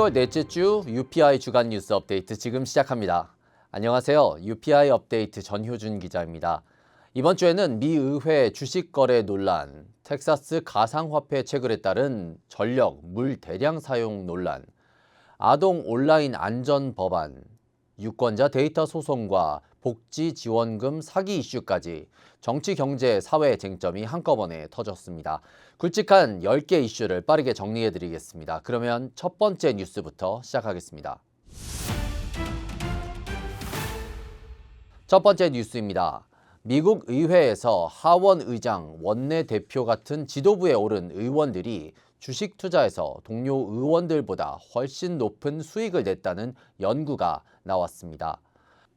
12월 넷째 주 UPI 주간 뉴스 업데이트 지금 시작합니다. 안녕하세요. UPI 업데이트 전효준 기자입니다. 이번 주에는 미 의회 주식 거래 논란, 텍사스 가상화폐 채굴에 따른 전력, 물 대량 사용 논란, 아동 온라인 안전 법안, 유권자 데이터 소송과 복지 지원금 사기 이슈까지 정치, 경제, 사회 쟁점이 한꺼번에 터졌습니다. 굵직한 10개 이슈를 빠르게 정리해 드리겠습니다. 그러면 첫 번째 뉴스부터 시작하겠습니다. 첫 번째 뉴스입니다. 미국 의회에서 하원 의장, 원내 대표 같은 지도부에 오른 의원들이 주식 투자에서 동료 의원들보다 훨씬 높은 수익을 냈다는 연구가 나왔습니다.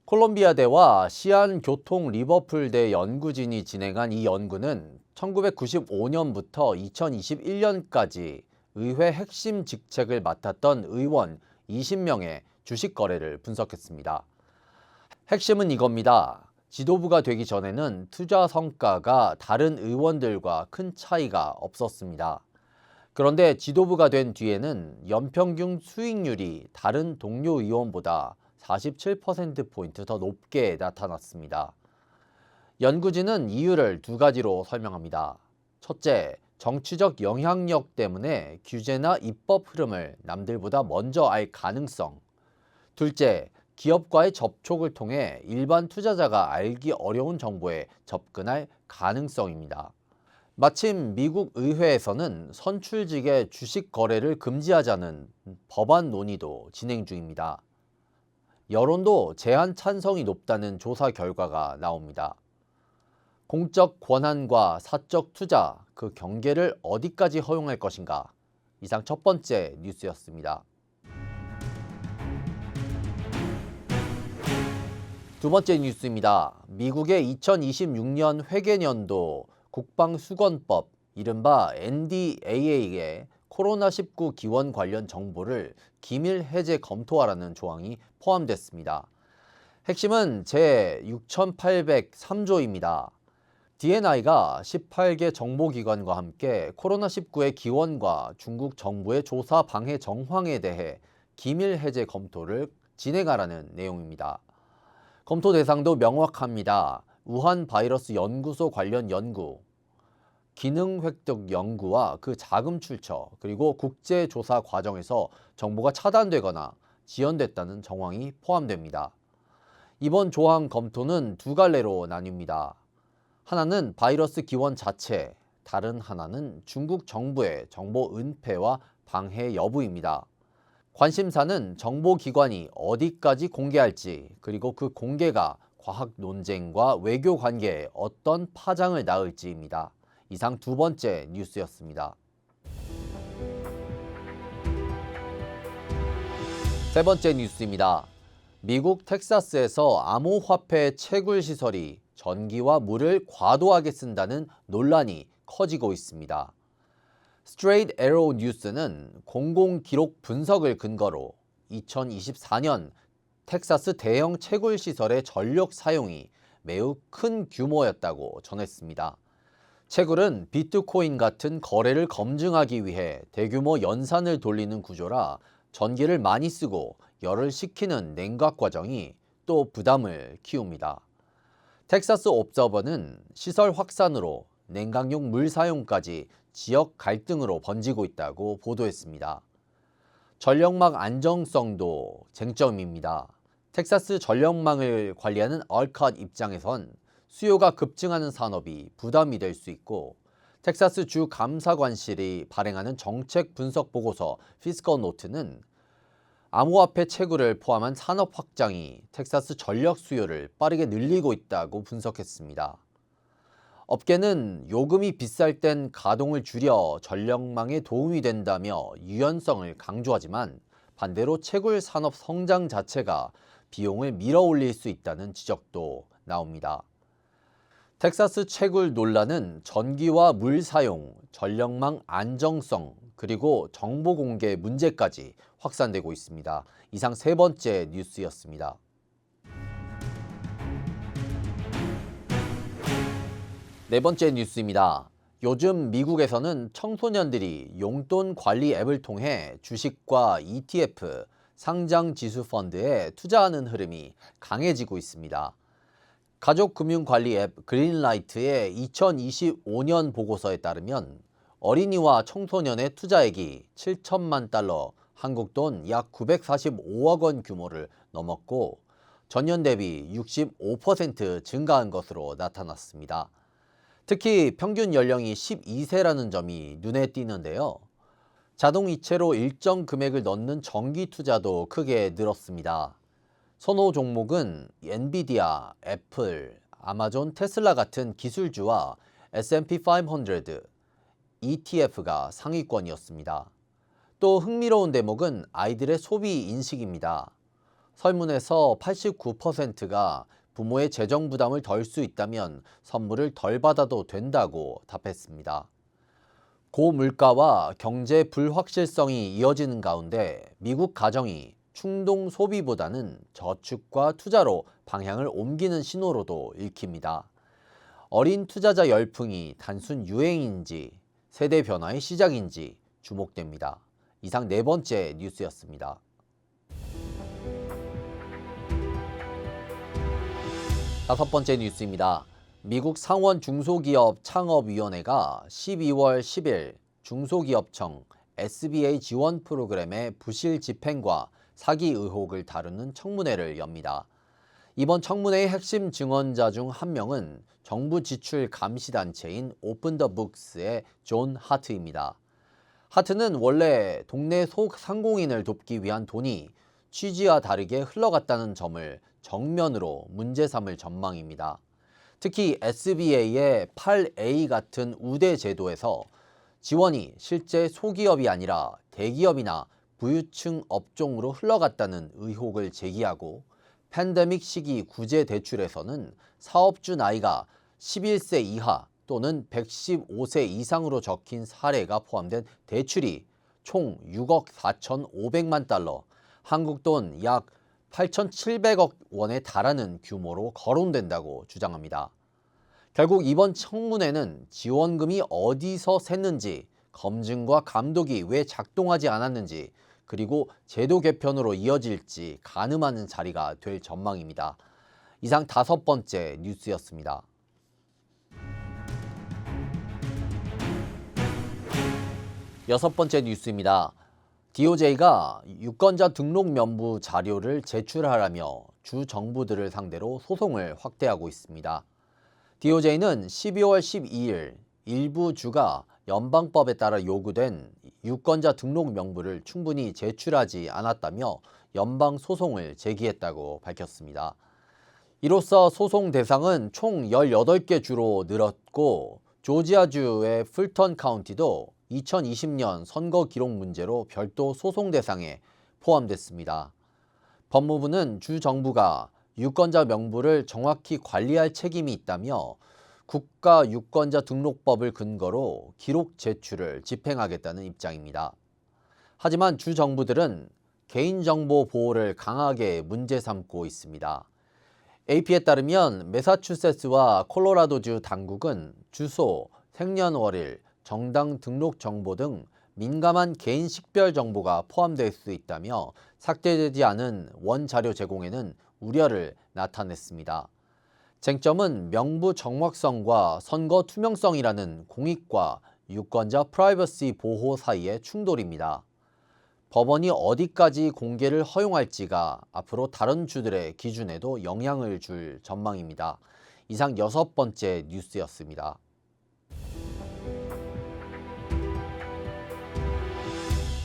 콜롬비아대와 시안 교통 리버풀대 연구진이 진행한 이 연구는 1995년부터 2021년까지 의회 핵심 직책을 맡았던 의원 20명의 주식 거래를 분석했습니다. 핵심은 이겁니다. 지도부가 되기 전에는 투자 성과가 다른 의원들과 큰 차이가 없었습니다. 그런데 지도부가 된 뒤에는 연평균 수익률이 다른 동료 의원보다 47%포인트 더 높게 나타났습니다. 연구진은 이유를 두 가지로 설명합니다. 첫째, 정치적 영향력 때문에 규제나 입법 흐름을 남들보다 먼저 알 가능성. 둘째, 기업과의 접촉을 통해 일반 투자자가 알기 어려운 정보에 접근할 가능성입니다. 마침 미국 의회에서는 선출직의 주식 거래를 금지하자는 법안 논의도 진행 중입니다. 여론도 제한 찬성이 높다는 조사 결과가 나옵니다. 공적 권한과 사적 투자, 그 경계를 어디까지 허용할 것인가? 이상 첫 번째 뉴스였습니다. 두 번째 뉴스입니다. 미국의 2026년 회계년도 국방수건법, 이른바 NDAA의 코로나19 기원 관련 정보를 기밀 해제 검토하라는 조항이 포함됐습니다. 핵심은 제 6803조입니다. DNI가 18개 정보기관과 함께 코로나19의 기원과 중국 정부의 조사 방해 정황에 대해 기밀 해제 검토를 진행하라는 내용입니다. 검토 대상도 명확합니다. 우한 바이러스 연구소 관련 연구, 기능 획득 연구와 그 자금 출처, 그리고 국제 조사 과정에서 정보가 차단되거나 지연됐다는 정황이 포함됩니다. 이번 조항 검토는 두 갈래로 나뉩니다. 하나는 바이러스 기원 자체, 다른 하나는 중국 정부의 정보 은폐와 방해 여부입니다. 관심사는 정보기관이 어디까지 공개할지, 그리고 그 공개가 과학 논쟁과 외교 관계에 어떤 파장을 낳을지입니다. 이상 두 번째 뉴스였습니다. 세 번째 뉴스입니다. 미국 텍사스에서 암호화폐 채굴 시설이 전기와 물을 과도하게 쓴다는 논란이 커지고 있습니다. 스트레이트 에로 뉴스는 공공 기록 분석을 근거로 2024년 텍사스 대형 채굴 시설의 전력 사용이 매우 큰 규모였다고 전했습니다. 채굴은 비트코인 같은 거래를 검증하기 위해 대규모 연산을 돌리는 구조라 전기를 많이 쓰고 열을 식히는 냉각 과정이 또 부담을 키웁니다. 텍사스 옵저버는 시설 확산으로 냉각용 물 사용까지 지역 갈등으로 번지고 있다고 보도했습니다. 전력망 안정성도 쟁점입니다. 텍사스 전력망을 관리하는 얼컷 입장에선 수요가 급증하는 산업이 부담이 될 수 있고 텍사스 주 감사관실이 발행하는 정책 분석 보고서 피스컬 노트는 암호화폐 채굴을 포함한 산업 확장이 텍사스 전력 수요를 빠르게 늘리고 있다고 분석했습니다. 업계는 요금이 비쌀 땐 가동을 줄여 전력망에 도움이 된다며 유연성을 강조하지만 반대로 채굴 산업 성장 자체가 비용을 밀어 올릴 수 있다는 지적도 나옵니다. 텍사스 채굴 논란은 전기와 물 사용, 전력망 안정성, 그리고 정보 공개 문제까지 확산되고 있습니다. 이상 세 번째 뉴스였습니다. 네 번째 뉴스입니다. 요즘 미국에서는 청소년들이 용돈 관리 앱을 통해 주식과 ETF, 상장 지수 펀드에 투자하는 흐름이 강해지고 있습니다. 가족금융관리 앱 그린라이트의 2025년 보고서에 따르면 어린이와 청소년의 투자액이 7천만 달러, 한국 돈 약 945억 원 규모를 넘었고 전년 대비 65% 증가한 것으로 나타났습니다. 특히 평균 연령이 12세라는 점이 눈에 띄는데요. 자동 이체로 일정 금액을 넣는 정기 투자도 크게 늘었습니다. 선호 종목은 엔비디아, 애플, 아마존, 테슬라 같은 기술주와 S&P 500, ETF가 상위권이었습니다. 또 흥미로운 대목은 아이들의 소비 인식입니다. 설문에서 89%가 부모의 재정 부담을 덜 수 있다면 선물을 덜 받아도 된다고 답했습니다. 고물가와 경제 불확실성이 이어지는 가운데 미국 가정이 충동 소비보다는 저축과 투자로 방향을 옮기는 신호로도 읽힙니다. 어린 투자자 열풍이 단순 유행인지 세대 변화의 시작인지 주목됩니다. 이상 네 번째 뉴스였습니다. 다섯 번째 뉴스입니다. 미국 상원 중소기업 창업위원회가 12월 10일 중소기업청 SBA 지원 프로그램의 부실 집행과 사기 의혹을 다루는 청문회를 엽니다. 이번 청문회의 핵심 증언자 중 한 명은 정부 지출 감시 단체인 오픈 더 북스의 존 하트입니다. 하트는 원래 동네 소상공인을 돕기 위한 돈이 취지와 다르게 흘러갔다는 점을 정면으로 문제 삼을 전망입니다. 특히 SBA의 8A 같은 우대 제도에서 지원이 실제 소기업이 아니라 대기업이나 부유층 업종으로 흘러갔다는 의혹을 제기하고 팬데믹 시기 구제 대출에서는 사업주 나이가 11세 이하 또는 115세 이상으로 적힌 사례가 포함된 대출이 총 6억 4,500만 달러, 한국 돈 약 8,700억 원에 달하는 규모로 거론된다고 주장합니다. 결국 이번 청문회는 지원금이 어디서 샜는지, 검증과 감독이 왜 작동하지 않았는지, 그리고 제도 개편으로 이어질지 가늠하는 자리가 될 전망입니다. 이상 다섯 번째 뉴스였습니다. 여섯 번째 뉴스입니다. DOJ가 유권자 등록 면부 자료를 제출하라며 주 정부들을 상대로 소송을 확대하고 있습니다. DOJ는 12월 12일 일부 주가 연방법에 따라 요구된 유권자 등록 명부를 충분히 제출하지 않았다며 연방 소송을 제기했다고 밝혔습니다. 이로써 소송 대상은 총 18개 주로 늘었고 조지아주의 풀턴 카운티도 2020년 선거 기록 문제로 별도 소송 대상에 포함됐습니다. 법무부는 주 정부가 유권자 명부를 정확히 관리할 책임이 있다며 국가 유권자 등록법을 근거로 기록 제출을 집행하겠다는 입장입니다. 하지만 주 정부들은 개인정보 보호를 강하게 문제 삼고 있습니다. AP에 따르면 메사추세츠와 콜로라도주 당국은 주소, 생년월일, 정당 등록 정보 등 민감한 개인 식별 정보가 포함될 수 있다며 삭제되지 않은 원자료 제공에는 우려를 나타냈습니다. 쟁점은 명부 정확성과 선거 투명성이라는 공익과 유권자 프라이버시 보호 사이의 충돌입니다. 법원이 어디까지 공개를 허용할지가 앞으로 다른 주들의 기준에도 영향을 줄 전망입니다. 이상 여섯 번째 뉴스였습니다.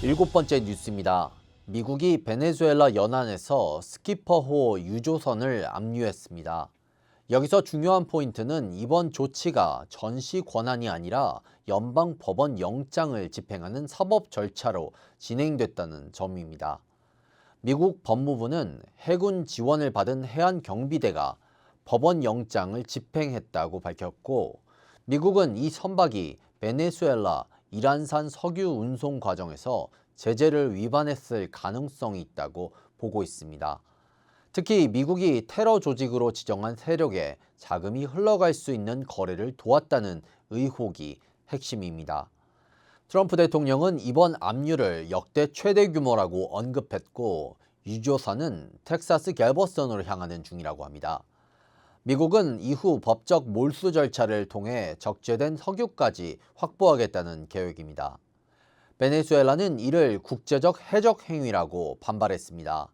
일곱 번째 뉴스입니다. 미국이 베네수엘라 연안에서 스키퍼호 유조선을 압류했습니다. 여기서 중요한 포인트는 이번 조치가 전시 권한이 아니라 연방 법원 영장을 집행하는 사법 절차로 진행됐다는 점입니다. 미국 법무부는 해군 지원을 받은 해안 경비대가 법원 영장을 집행했다고 밝혔고 미국은 이 선박이 베네수엘라 이란산 석유 운송 과정에서 제재를 위반했을 가능성이 있다고 보고 있습니다. 특히 미국이 테러 조직으로 지정한 세력에 자금이 흘러갈 수 있는 거래를 도왔다는 의혹이 핵심입니다. 트럼프 대통령은 이번 압류를 역대 최대 규모라고 언급했고 유조선은 텍사스 갤버슨으로 향하는 중이라고 합니다. 미국은 이후 법적 몰수 절차를 통해 적재된 석유까지 확보하겠다는 계획입니다. 베네수엘라는 이를 국제적 해적 행위라고 반발했습니다.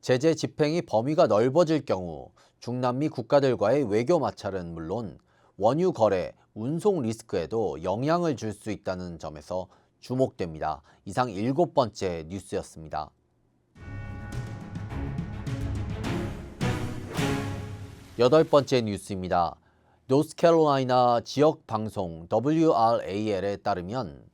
제재 집행이 범위가 넓어질 경우 중남미 국가들과의 외교 마찰은 물론 원유 거래, 운송 리스크에도 영향을 줄 수 있다는 점에서 주목됩니다. 이상 일곱 번째 뉴스였습니다. 여덟 번째 뉴스입니다. 노스캐롤라이나 지역 방송 WRAL에 따르면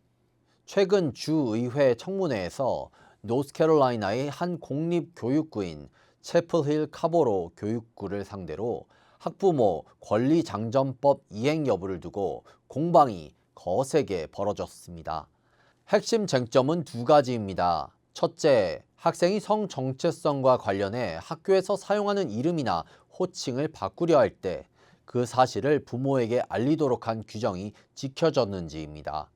최근 주의회 청문회에서 노스캐롤라이나의 한 공립 교육구인 채플힐 카보로 교육구를 상대로 학부모 권리장전법 이행 여부를 두고 공방이 거세게 벌어졌습니다. 핵심 쟁점은 두 가지입니다. 첫째, 학생이 성 정체성과 관련해 학교에서 사용하는 이름이나 호칭을 바꾸려 할 때 그 사실을 부모에게 알리도록 한 규정이 지켜졌는지입니다.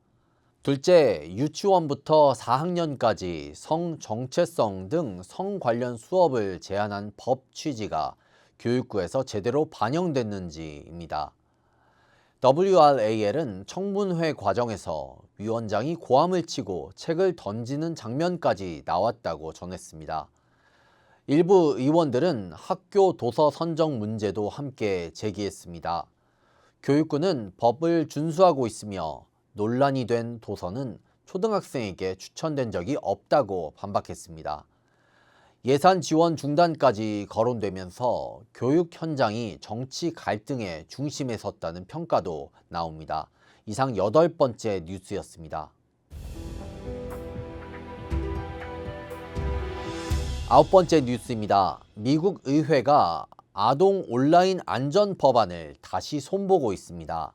둘째, 유치원부터 4학년까지 성 정체성 등 성 관련 수업을 제한한 법 취지가 교육부에서 제대로 반영됐는지입니다. WRAL은 청문회 과정에서 위원장이 고함을 치고 책을 던지는 장면까지 나왔다고 전했습니다. 일부 의원들은 학교 도서 선정 문제도 함께 제기했습니다. 교육부는 법을 준수하고 있으며 논란이 된 도서는 초등학생에게 추천된 적이 없다고 반박했습니다. 예산 지원 중단까지 거론되면서 교육 현장이 정치 갈등의 중심에 섰다는 평가도 나옵니다. 이상 여덟 번째 뉴스였습니다. 아홉 번째 뉴스입니다. 미국 의회가 아동 온라인 안전 법안을 다시 손보고 있습니다.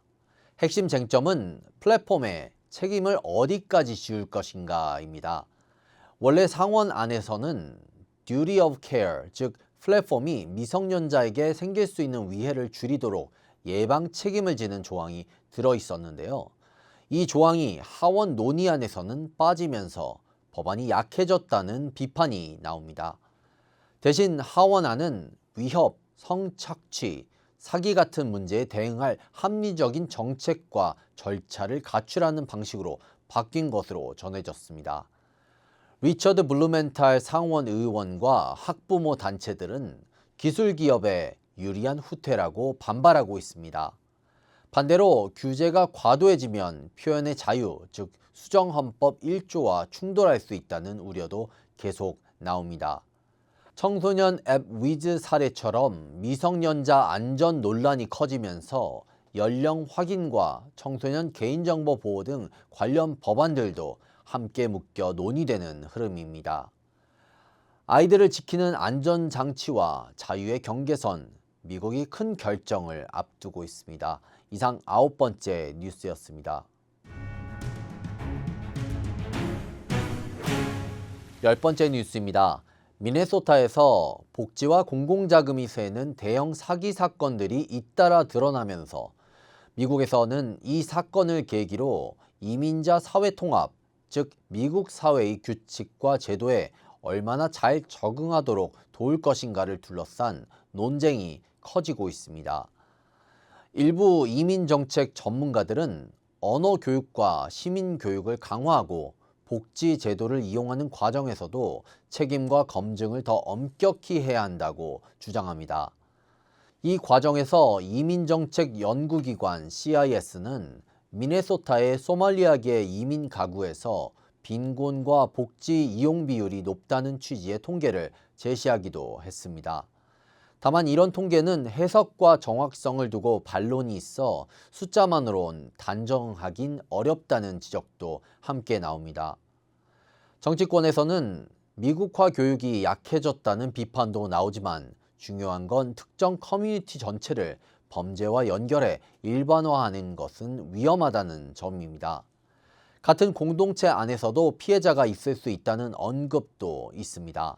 핵심 쟁점은 플랫폼에 책임을 어디까지 지울 것인가입니다. 원래 상원 안에서는 duty of care, 즉 플랫폼이 미성년자에게 생길 수 있는 위해를 줄이도록 예방 책임을 지는 조항이 들어 있었는데요. 이 조항이 하원 논의안에서는 빠지면서 법안이 약해졌다는 비판이 나옵니다. 대신 하원안은 위협, 성착취, 사기 같은 문제에 대응할 합리적인 정책과 절차를 갖추라는 방식으로 바뀐 것으로 전해졌습니다. 리처드 블루멘탈 상원 의원과 학부모 단체들은 기술 기업에 유리한 후퇴라고 반발하고 있습니다. 반대로 규제가 과도해지면 표현의 자유, 즉 수정헌법 1조와 충돌할 수 있다는 우려도 계속 나옵니다. 청소년 앱 위즈 사례처럼 미성년자 안전 논란이 커지면서 연령 확인과 청소년 개인정보 보호 등 관련 법안들도 함께 묶여 논의되는 흐름입니다. 아이들을 지키는 안전장치와 자유의 경계선, 미국이 큰 결정을 앞두고 있습니다. 이상 아홉 번째 뉴스였습니다. 열 번째 뉴스입니다. 미네소타에서 복지와 공공자금이 새는 대형 사기 사건들이 잇따라 드러나면서 미국에서는 이 사건을 계기로 이민자 사회 통합, 즉 미국 사회의 규칙과 제도에 얼마나 잘 적응하도록 도울 것인가를 둘러싼 논쟁이 커지고 있습니다. 일부 이민 정책 전문가들은 언어 교육과 시민 교육을 강화하고 복지 제도를 이용하는 과정에서도 책임과 검증을 더 엄격히 해야 한다고 주장합니다. 이 과정에서 이민정책 연구기관 CIS는 미네소타의 소말리아계 이민 가구에서 빈곤과 복지 이용 비율이 높다는 취지의 통계를 제시하기도 했습니다. 다만 이런 통계는 해석과 정확성을 두고 반론이 있어 숫자만으론 단정하긴 어렵다는 지적도 함께 나옵니다. 정치권에서는 미국화 교육이 약해졌다는 비판도 나오지만 중요한 건 특정 커뮤니티 전체를 범죄와 연결해 일반화하는 것은 위험하다는 점입니다. 같은 공동체 안에서도 피해자가 있을 수 있다는 언급도 있습니다.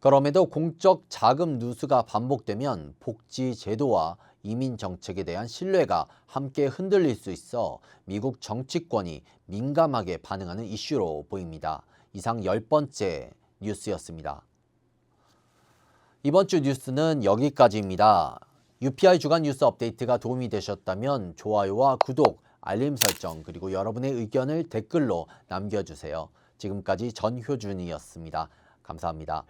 그럼에도 공적 자금 누수가 반복되면 복지 제도와 이민 정책에 대한 신뢰가 함께 흔들릴 수 있어 미국 정치권이 민감하게 반응하는 이슈로 보입니다. 이상 열 번째 뉴스였습니다. 이번 주 뉴스는 여기까지입니다. UPI 주간 뉴스 업데이트가 도움이 되셨다면 좋아요와 구독, 알림 설정, 그리고 여러분의 의견을 댓글로 남겨주세요. 지금까지 전효준이었습니다. 감사합니다.